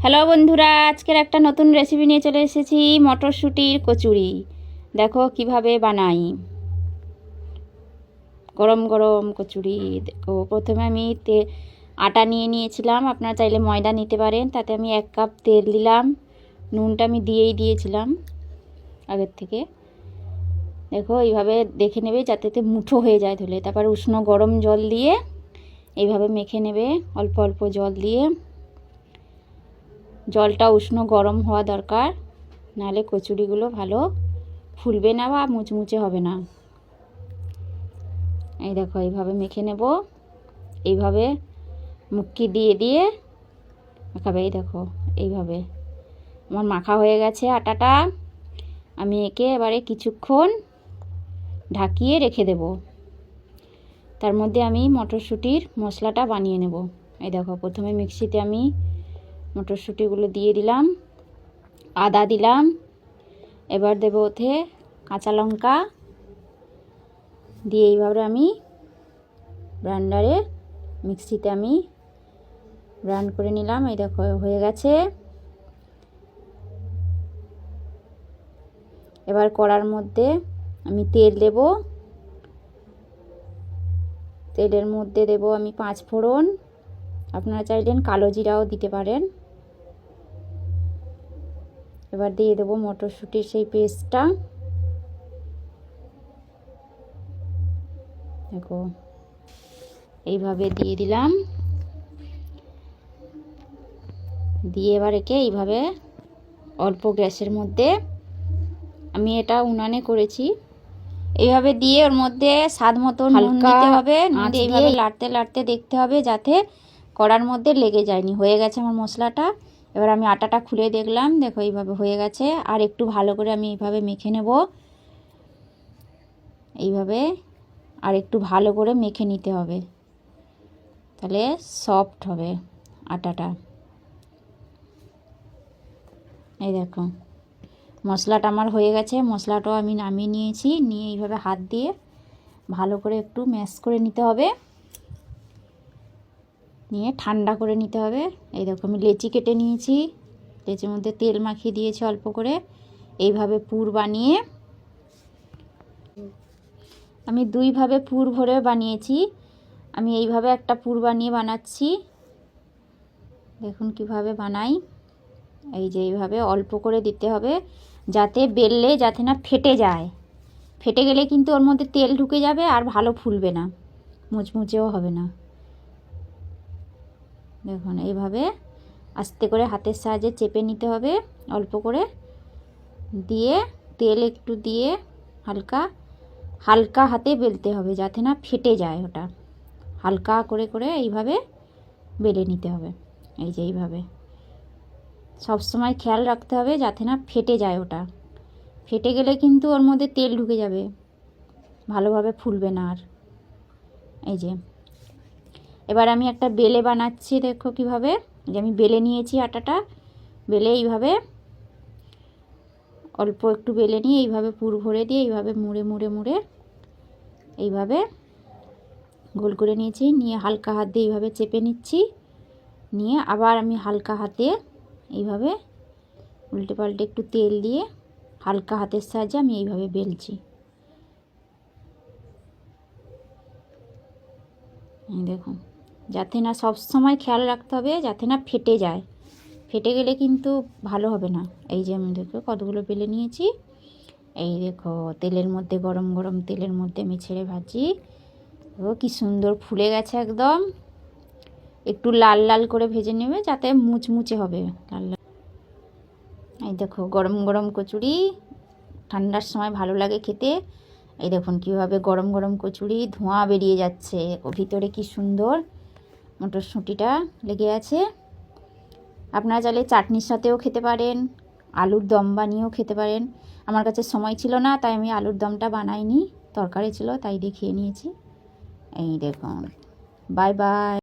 Hello বন্ধুরা, আজকের একটা নতুন রেসিপি নিয়ে চলে এসেছি, মটরশুঁটির কচুরি। দেখো কীভাবে বানাই। গরম গরম কচুরি, দেখো। প্রথমে আমি তে, আটা নিয়ে নিয়েছিলাম। আপনারা চাইলে ময়দা নিতে পারেন, তাতে আমি এক কাপ তেল দিলাম। নুনটা আমি দিয়েই দিয়েছিলাম আগের থেকে। দেখো, এইভাবে দেখে নেবে যাতে মুঠো হয়ে যায় ধুলে। তারপর উষ্ণ গরম জল দিয়ে এইভাবে মেখে নেবে, অল্প অল্প জল দিয়ে। জলটা উষ্ণ গরম হওয়া দরকার, নাহলে কচুরিগুলো ভালো ফুলবে না বা মুচমুচে হবে না। এই দেখো, এইভাবে মেখে নেব। এইভাবে মুক্কি দিয়ে দিয়ে মাখাবে, এই দেখো, এইভাবে। আমার মাখা হয়ে গেছে আটাটা। আমি একে এবারে কিছুক্ষণ ঢাকিয়ে রেখে দেব। তার মধ্যে আমি মটরশুঁটির মশলাটা বানিয়ে নেব। এই দেখো, প্রথমে মিক্সিতে আমি মটরশুঁটিগুলো দিয়ে দিলাম, আদা দিলাম, এবার দেব ওতে কাঁচা লঙ্কা। দিয়ে এইভাবে আমি ব্রান্ডারে, মিক্সিতে আমি ব্রান্ড করে নিলাম। এই দেখো, হয়ে গেছে। এবার কড়ার মধ্যে আমি তেল দেব। তেলের মধ্যে দেব আমি পাঁচ ফোড়ন। আপনারা চাইলেন কালো জিরাও দিতে পারেন। এবার দিয়ে দেবো মটরশুঁটির সেই পেস্টটা। দেখো এইভাবে দিয়ে দিলাম। দিয়ে এবার একে এইভাবে অল্প গ্যাসের মধ্যে আমি এটা উনানে করেছি। এইভাবে দিয়ে ওর মধ্যে স্বাদ মতো নুন দিতে হবে এইভাবে লাড়তে লাড়তে দেখতে হবে যাতে কড়ার মধ্যে লেগে যায়নি। হয়ে গেছে আমার মশলাটা। এবার আমি আটাটা খুলে দেখলাম, দেখো এইভাবে হয়ে গেছে। আর একটু ভালো করে আমি এইভাবে মেখে নেব। এইভাবে আর একটু ভালো করে মেখে নিতে হবে। তাহলে সফট হবে আটাটা। এই দেখো, মশলাটা আমার হয়ে গেছে। মশলাটাও আমি নামিয়ে নিয়েছি। নিয়ে এইভাবে হাত দিয়ে ভালো করে একটু ম্যাশ করে নিতে হবে। নিয়ে ঠান্ডা করে নিতে হবে। এই দেখো আমি লেচি কেটে নিয়েছি। লেচির মধ্যে তেল মাখিয়ে দিয়েছি অল্প করে। এইভাবে পুর বানিয়ে আমি দুইভাবে পুর ভরে বানিয়েছি। আমি এইভাবে একটা পুর বানিয়ে বানাচ্ছি। দেখুন কীভাবে বানাই। এই যে এইভাবে অল্প করে দিতে হবে যাতে বেললে যাতে না ফেটে যায়। ফেটে গেলে কিন্তু ওর মধ্যে তেল ঢুকে যাবে আর ভালো ফুলবে না। মুচমুচেও হবে না। দেখুন, এইভাবে আস্তে করে হাতের সাহায্যে চেপে নিতে হবে। অল্প করে দিয়ে তেল একটু দিয়ে হালকা হালকা হাতে বেলতে হবে যাতে না ফেটে যায় ওটা। হালকা করে করে এইভাবে বেলে নিতে হবে। এই যে এইভাবে। সব সময় খেয়াল রাখতে হবে যাতে না ফেটে যায় ওটা। ফেটে গেলে কিন্তু ওর মধ্যে তেল ঢুকে যাবে। ভালোভাবে ফুলবে না আর। এই যে। এবার আমি একটা বেলে বানাচ্ছি, দেখো কীভাবে। যে আমি বেলে নিয়েছি আটাটা, বেলে এইভাবে, অল্প একটু বেলে নিয়ে এইভাবে পুর ভরে দিয়ে এইভাবে মুড়ে মুড়ে মুড়ে এইভাবে গোল করে নিয়েছি। নিয়ে হালকা হাত দিয়ে এইভাবে চেপে নিচ্ছি। নিয়ে আবার আমি হালকা হাতে এইভাবে উল্টে পাল্টে একটু তেল দিয়ে হালকা হাতের সাহায্যে আমি এইভাবে বেলছি। দেখুন। যাতে না সব সময় খেয়াল রাখতে হবে, যাতে না ফেটে যায়। ফেটে গেলে কিন্তু ভালো হবে না। এই যে আমি দেখো কতগুলো বেলে নিয়েছি। এই দেখো তেলের মধ্যে, গরম গরম তেলের মধ্যে আমি ছেড়ে ভাজি। ও কি সুন্দর ফুলে গেছে একদম। একটু লাল লাল করে ভেজে নেবে যাতে মুচমুচে হবে। লাল লাল। এই দেখো গরম গরম কচুরি। ঠান্ডার সময় ভালো লাগে খেতে। এই দেখুন কীভাবে গরম গরম কচুরি ধোঁয়া বেরিয়ে যাচ্ছে। ও ভিতরে কি সুন্দর। মটরশুঁটিটা লেগে আছে। আপনারা চাইলে চাটনির সাথেও খেতে পারেন, আলুর দম বানিয়েও খেতে পারেন। আমার কাছে সময় ছিল না, তাই আমি আলুর দমটা বানাইনি। তরকারি ছিল, তাই দেখিয়ে নিয়েছি। এই দেখুন। Bye bye.